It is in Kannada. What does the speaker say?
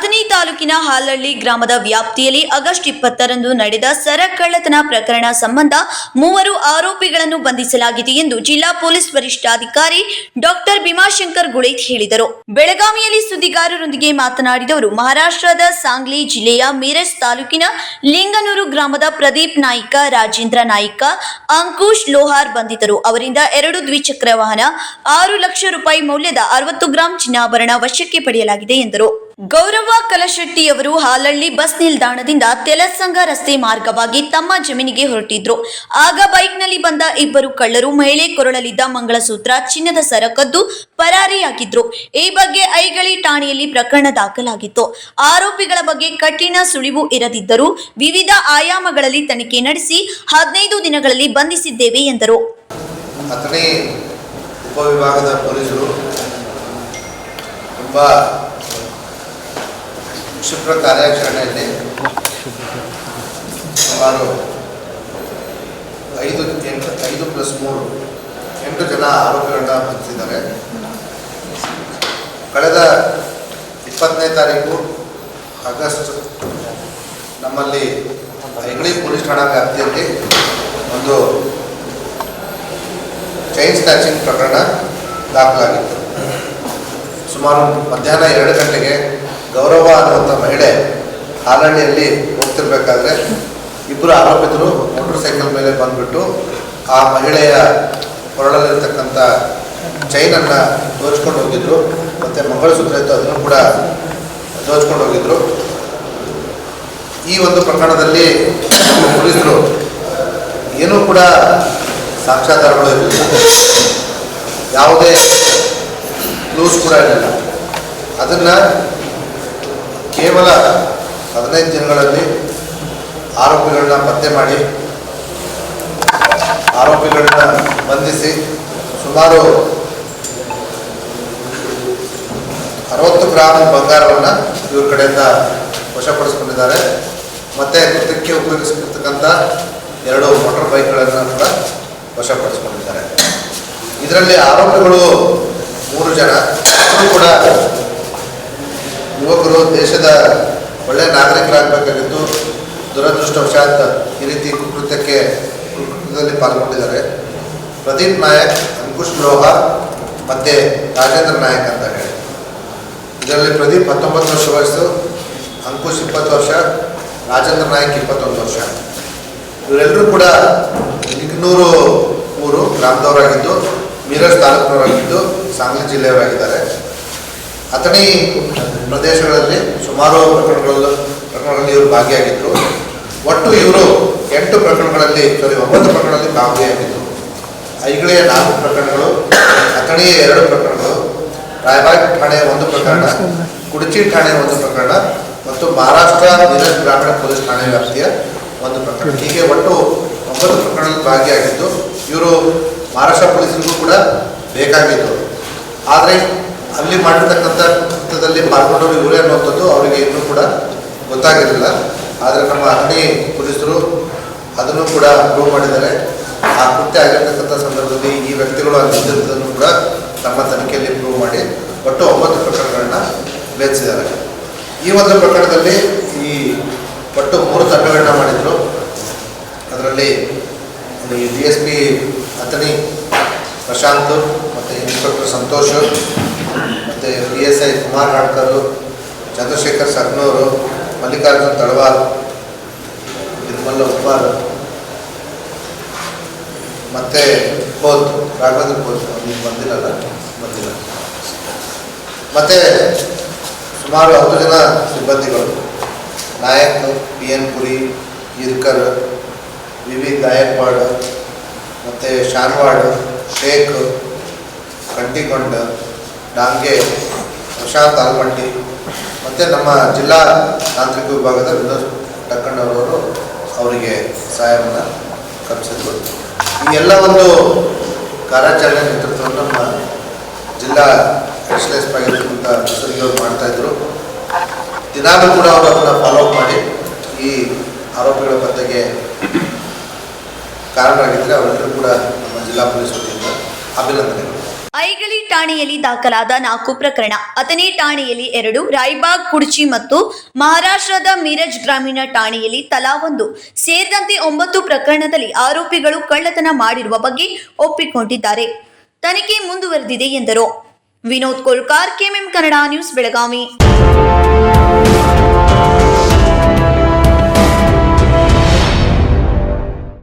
ಅಥಣಿ ತಾಲೂಕಿನ ಹಾಲಹಳ್ಳಿ ಗ್ರಾಮದ ವ್ಯಾಪ್ತಿಯಲ್ಲಿ ಆಗಸ್ಟ್ ಇಪ್ಪತ್ತರಂದು ನಡೆದ ಸರ ಕಳ್ಳತನ ಪ್ರಕರಣ ಸಂಬಂಧ ಮೂವರು ಆರೋಪಿಗಳನ್ನು ಬಂಧಿಸಲಾಗಿದೆ ಎಂದು ಜಿಲ್ಲಾ ಪೊಲೀಸ್ ವರಿಷ್ಠಾಧಿಕಾರಿ ಡಾಕ್ಟರ್ ಭೀಮಾಶಂಕರ್ ಗುಳೇತ್ ಹೇಳಿದರು. ಬೆಳಗಾವಿಯಲ್ಲಿ ಸುದ್ದಿಗಾರರೊಂದಿಗೆ ಮಾತನಾಡಿದವರು ಮಹಾರಾಷ್ಟ್ರದ ಸಾಂಗ್ಲಿ ಜಿಲ್ಲೆಯ ಮೀರಜ್ ತಾಲೂಕಿನ ಲಿಂಗನೂರು ಗ್ರಾಮದ ಪ್ರದೀಪ್ ನಾಯ್ಕ, ರಾಜೇಂದ್ರ ನಾಯ್ಕ, ಅಂಕುಶ್ ಲೋಹಾರ್ ಬಂಧಿತರು. ಅವರಿಂದ ಎರಡು ದ್ವಿಚಕ್ರ ವಾಹನ, ಆರು ಲಕ್ಷ ರೂಪಾಯಿ ಮೌಲ್ಯದ ಅರವತ್ತು ಗ್ರಾಂ ಚಿನ್ನಾಭರಣ ವಶಕ್ಕೆ ಪಡೆಯಲಾಗಿದೆ ಎಂದರು. ಗೌರವ ಕಲಶೆಟ್ಟಿಯವರು ಹಾಲಳ್ಳಿ ಬಸ್ ನಿಲ್ದಾಣದಿಂದ ತೆಲಸಂಗ ರಸ್ತೆ ಮಾರ್ಗವಾಗಿ ತಮ್ಮ ಜಮೀನಿಗೆ ಹೊರಟಿದ್ರು. ಆಗ ಬೈಕ್ನಲ್ಲಿ ಬಂದ ಇಬ್ಬರು ಕಳ್ಳರು ಮಹಿಳೆ ಕೊರಳಲಿದ್ದ ಮಂಗಳಸೂತ್ರ ಚಿನ್ನದ ಸರ ಕದ್ದು ಪರಾರಿಯಾಗಿದ್ರು. ಈ ಬಗ್ಗೆ ಐಗಳಿ ಠಾಣೆಯಲ್ಲಿ ಪ್ರಕರಣ ದಾಖಲಾಗಿತ್ತು. ಆರೋಪಿಗಳ ಬಗ್ಗೆ ಕಠಿಣ ಸುಳಿವು ಇರದಿದ್ದರೂ ವಿವಿಧ ಆಯಾಮಗಳಲ್ಲಿ ತನಿಖೆ ನಡೆಸಿ ಹದಿನೈದು ದಿನಗಳಲ್ಲಿ ಬಂಧಿಸಿದ್ದೇವೆ ಎಂದರು. ಉಪವಿಭಾಗದ ಪೊಲೀಸರು ಕ್ಷಿಪ್ರ ಕಾರ್ಯಾಚರಣೆಯಲ್ಲಿ ಸುಮಾರು ಐದು, ಎಂಟು, ಐದು ಪ್ಲಸ್ ಮೂರು, ಎಂಟು ಜನ ಆರೋಪಿಗಳನ್ನ ಬಂಧಿಸಿದ್ದಾರೆ. ಕಳೆದ ಇಪ್ಪತ್ತನೇ ತಾರೀಕು ಆಗಸ್ಟ್ ನಮ್ಮಲ್ಲಿ ಹೆಗಳಿ ಪೊಲೀಸ್ ಠಾಣಾ ವ್ಯಾಪ್ತಿಯಲ್ಲಿ ಒಂದು ಚೈನ್ ಸ್ನ್ಯಾಚಿಂಗ್ ಪ್ರಕರಣ ದಾಖಲಾಗಿತ್ತು. ಸುಮಾರು ಮಧ್ಯಾಹ್ನ ಎರಡು ಗಂಟೆಗೆ ಗೌರವ ಅನ್ನುವಂಥ ಮಹಿಳೆ ಹಾಲಹಳ್ಳಿಯಲ್ಲಿ ಹೋಗ್ತಿರ್ಬೇಕಾದ್ರೆ ಇಬ್ಬರು ಆರೋಪಿತರು ಮೋಟರ್ ಸೈಕಲ್ ಮೇಲೆ ಬಂದ್ಬಿಟ್ಟು ಆ ಮಹಿಳೆಯ ಕೊರಳಲ್ಲಿರ್ತಕ್ಕಂಥ ಚೈನನ್ನು ದೋಚ್ಕೊಂಡು ಹೋಗಿದ್ರು. ಮತ್ತು ಮಂಗಳಸೂತ್ರ ಇತ್ತು, ಅದನ್ನು ಕೂಡ ದೋಚ್ಕೊಂಡು ಹೋಗಿದ್ರು. ಈ ಒಂದು ಪ್ರಕರಣದಲ್ಲಿ ಪೊಲೀಸರು ಏನೂ ಕೂಡ ಸಾಕ್ಷಾಧಾರಗಳು ಇರಲಿಲ್ಲ. ಯಾವುದೇ ಕ್ಲೂಸ್ ಕೂಡ ಇರಲಿಲ್ಲ. ಅದನ್ನು ಕೇವಲ ಹದಿನೈದು ದಿನಗಳಲ್ಲಿ ಆರೋಪಿಗಳನ್ನ ಪತ್ತೆ ಮಾಡಿ, ಆರೋಪಿಗಳನ್ನ ಬಂಧಿಸಿ ಸುಮಾರು ಅರವತ್ತು ಗ್ರಾಮ್ ಬಂಗಾರವನ್ನು ಇವ್ರ ಕಡೆಯಿಂದ ವಶಪಡಿಸ್ಕೊಂಡಿದ್ದಾರೆ. ಮತ್ತೆ ಕೃತ್ಯಕ್ಕೆ ಉಪಯೋಗಿಸಿರ್ತಕ್ಕಂಥ ಎರಡು ಮೋಟಾರ್ ಬೈಕ್ಗಳನ್ನು ಕೂಡ ವಶಪಡಿಸಿಕೊಂಡಿದ್ದಾರೆ. ಇದರಲ್ಲಿ ಆರೋಪಿಗಳು ಮೂರು ಜನ ಕೂಡ ಯುವಕರು ದೇಶದ ಒಳ್ಳೆಯ ನಾಗರಿಕರಾಗಬೇಕಾಗಿದ್ದು ದುರದೃಷ್ಟವಶಾತ್ ಈ ರೀತಿ ಕುಕೃತ್ಯಕ್ಕೆ ಕುಕೃತ್ಯದಲ್ಲಿ ಪಾಲ್ಗೊಂಡಿದ್ದಾರೆ. ಪ್ರದೀಪ್ ನಾಯಕ್, ಅಂಕುಶ್ ಲೋಹ ಮತ್ತು ರಾಜೇಂದ್ರ ನಾಯಕ್ ಅಂತ ಹೇಳಿ. ಇದರಲ್ಲಿ ಪ್ರದೀಪ್ ಹತ್ತೊಂಬತ್ತು ವರ್ಷ ವಯಸ್ಸು, ಅಂಕುಶ್ ಇಪ್ಪತ್ತು ವರ್ಷ, ರಾಜೇಂದ್ರ ನಾಯಕ್ ಇಪ್ಪತ್ತೊಂದು ವರ್ಷ. ಇವರೆಲ್ಲರೂ ಕೂಡ ಲಿಂಗನೂರು ಊರು ಗ್ರಾಮದವರಾಗಿದ್ದು, ಮೀರಜ್ ತಾಲೂಕಿನವರಾಗಿದ್ದು, ಸಾಂಗ್ಲಿ ಜಿಲ್ಲೆಯವರಾಗಿದ್ದಾರೆ. ಅಥಣಿ ಪ್ರದೇಶಗಳಲ್ಲಿ ಸುಮಾರು ಪ್ರಕರಣಗಳಲ್ಲಿ ಪ್ರಕರಣಗಳಲ್ಲಿ ಇವರು ಭಾಗಿಯಾಗಿದ್ದರು ಒಟ್ಟು ಇವರು ಎಂಟು ಪ್ರಕರಣಗಳಲ್ಲಿ ಸಾರಿ ಒಂಬತ್ತು ಪ್ರಕರಣದಲ್ಲಿ ಭಾಗಿಯಾಗಿದ್ದರು ಐಗಳೆಯ ನಾಲ್ಕು ಪ್ರಕರಣಗಳು ಅಥಣಿಯ ಎರಡು ಪ್ರಕರಣಗಳು, ರಾಯಬಾಗ್ ಠಾಣೆಯ ಒಂದು ಪ್ರಕರಣ, ಕುಡಚಿ ಠಾಣೆಯ ಒಂದು ಪ್ರಕರಣ, ಮತ್ತು ಮಹಾರಾಷ್ಟ್ರ ಮೀರಜ್ ಗ್ರಾಮೀಣ ಪೊಲೀಸ್ ಠಾಣೆ ವ್ಯಾಪ್ತಿಯ ಒಂದು ಪ್ರಕರಣ. ಹೀಗೆ ಒಟ್ಟು ಒಂಬತ್ತು ಪ್ರಕರಣದಲ್ಲಿ ಭಾಗಿಯಾಗಿದ್ದು, ಇವರು ಮಹಾರಾಷ್ಟ್ರ ಪೊಲೀಸರಿಗೂ ಕೂಡ ಬೇಕಾಗಿತ್ತು ಆದರೆ ಅಲ್ಲಿ ಮಾಡಿರ್ತಕ್ಕಂಥ ಕೃತ್ಯದಲ್ಲಿ ಪಾಲ್ಗೊಂಡವರು ಇವರೇ ಅನ್ನುವಂಥದ್ದು ಅವರಿಗೆ ಇನ್ನೂ ಕೂಡ ಗೊತ್ತಾಗಿರಲಿಲ್ಲ. ಆದರೆ ನಮ್ಮ ಅಗ್ನಿ ಪೊಲೀಸರು ಅದನ್ನು ಕೂಡ ಅಪ್ರೂವ್ ಮಾಡಿದ್ದಾರೆ. ಆ ಕೃತ್ಯ ಆಗಿರ್ತಕ್ಕಂಥ ಸಂದರ್ಭದಲ್ಲಿ ಈ ವ್ಯಕ್ತಿಗಳು ಅಲ್ಲಿ ಕೂಡ ತಮ್ಮ ತನಿಖೆಯಲ್ಲಿ ಪ್ರೂವ್ ಮಾಡಿ ಒಟ್ಟು ಒಂಬತ್ತು ಪ್ರಕರಣಗಳನ್ನ ಬೆಳೆಸಿದ್ದಾರೆ ಈ ಒಂದು ಪ್ರಕರಣದಲ್ಲಿ ಈ ಒಟ್ಟು ಮೂರು ತಂಡಗಳನ್ನ ಮಾಡಿದರು. ಅದರಲ್ಲಿ D S P Athani Prashant ಮತ್ತು ಇನ್ಸ್ಪೆಕ್ಟರ್ ಸಂತೋಷ್ ಮತ್ತು B S I Kumar Hadkar Chandrashekhar Saknur Mallikarjun Talwar Nirmal Uppar ಮತ್ತು ಕೋತ್, ರಾಘವೇಂದ್ರ ಕೋತ್ ನೀವು ಬಂದಿರಲ್ಲ ಬಂದಿಲ್ಲ. ಮತ್ತು ಸುಮಾರು ಹತ್ತು ಜನ ಸಿಬ್ಬಂದಿಗಳು, Nayak, P N Puri, Irkar V V Gaikwad, ಮತ್ತು ಶಾನ್ವಾಡ್, ಶೇಖ್ ಕಂಟಿಕೊಂಡ ಡಾಂಗೆ ಪ್ರಶಾಂತ್ ಆಲ್ಮಟ್ಟಿ ಮತ್ತು ನಮ್ಮ ಜಿಲ್ಲಾ ತಾಂತ್ರಿಕ ವಿಭಾಗದ ವಿನೋದ್ ಟಕ್ಕಣ್ಣವರವರು ಅವರಿಗೆ ಸಹಾಯವನ್ನು ಕಲ್ಪಿಸಿದ್ರು ಈ ಎಲ್ಲ ಒಂದು ಕಾರ್ಯಾಚರಣೆ ನೇತೃತ್ವವನ್ನು ನಮ್ಮ ಜಿಲ್ಲಾ ಸ್ಪೆಷಲಿಸ್ಟ್ ಆಗಿರ್ತಕ್ಕಂಥ ಮುಸಲಿಗರು ಮಾಡ್ತಾಯಿದ್ರು ದಿನಾಲೂ ಕೂಡ ಅವರು ಅದನ್ನು ಫಾಲೋ ಅಪ್ ಮಾಡಿ ಈ ಆರೋಪಿಗಳ ಪತ್ತೆಗೆ ಕಾರಣರಾಗಿದ್ದರೆ ಅವರೆಲ್ಲರೂ ಕೂಡ ನಮ್ಮ ಜಿಲ್ಲಾ ಪೊಲೀಸ್ ವತಿಯಿಂದ ಅಭಿನಂದನೆಗಳು. ಐಗಳಿ ಠಾಣೆಯಲ್ಲಿ ದಾಖಲಾದ ನಾಲ್ಕು ಪ್ರಕರಣ. ಅಥಣಿ ಠಾಣೆಯಲ್ಲಿ ಎರಡು, ರಾಯ್ಬಾಗ್, ಕುಡ್ಚಿ ಮತ್ತು ಮಹಾರಾಷ್ಟ್ರದ ಮೀರಜ್ ಗ್ರಾಮೀಣ ಠಾಣೆಯಲ್ಲಿ ತಲಾ ಒಂದು. ಸೇರಿದಂತೆ ಒಂಬತ್ತು ಪ್ರಕರಣದಲ್ಲಿ ಆರೋಪಿಗಳು ಕಳ್ಳತನ ಮಾಡಿರುವ ಬಗ್ಗೆ ಒಪ್ಪಿಕೊಂಡಿದ್ದಾರೆ. ತನಿಖೆ ಮುಂದುವರೆದಿದೆ ಎಂದರು. Vinod Kolkar, KMM Kannada news, Belagavi.